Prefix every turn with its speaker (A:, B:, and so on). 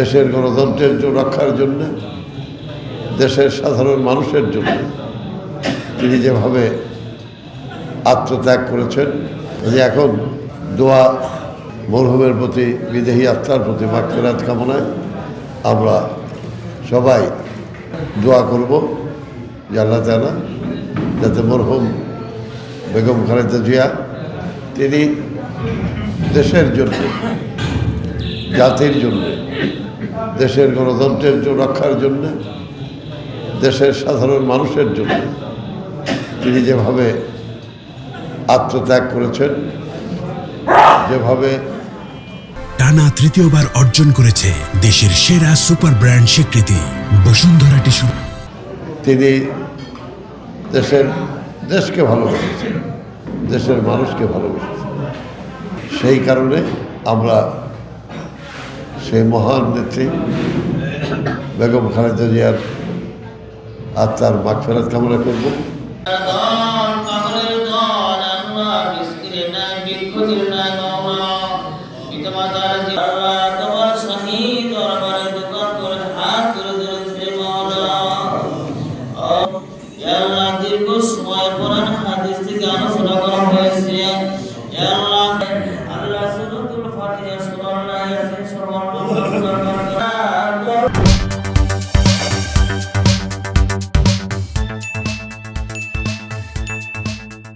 A: দেশের গণতন্ত্রের রক্ষার জন্য, দেশের সাধারণ মানুষের জন্য। তিনি যেভাবে আত্মত্যাগ করেছেন যে এখন দোয়া মরহুমের প্রতি, বিদেহী আত্মার প্রতি মাক্ষরাত কামনায় আমরা সবাই দোয়া করব আল্লাহ তালা যাতে মরহুম বেগম খালেদা জিয়া, তিনি দেশের জন্য, জাতির জন্য দেশের গণতন্ত্রের রক্ষার জন্য দেশের সাধারণ মানুষের জন্য। তিনি যেভাবে আত্মত্যাগ করেছেন যেভাবে
B: টানা তৃতীয়বার অর্জন করেছে দেশের সেরা সুপার ব্র্যান্ড স্বীকৃতি বসুন্ধরা টিস্যু।
A: তিনি দেশের দেশকে ভালোবেসেছেন দেশের মানুষকে ভালোবেসেছেন। সেই কারণে আমরা সেই মহান নেত্রী, বেগম খালেদা জিয়ার আত্মার মাগফেরাত কামনা করব।
C: দীর্ঘ সময় হাদিস থেকে আলোচনা করা হয়েছে। vamos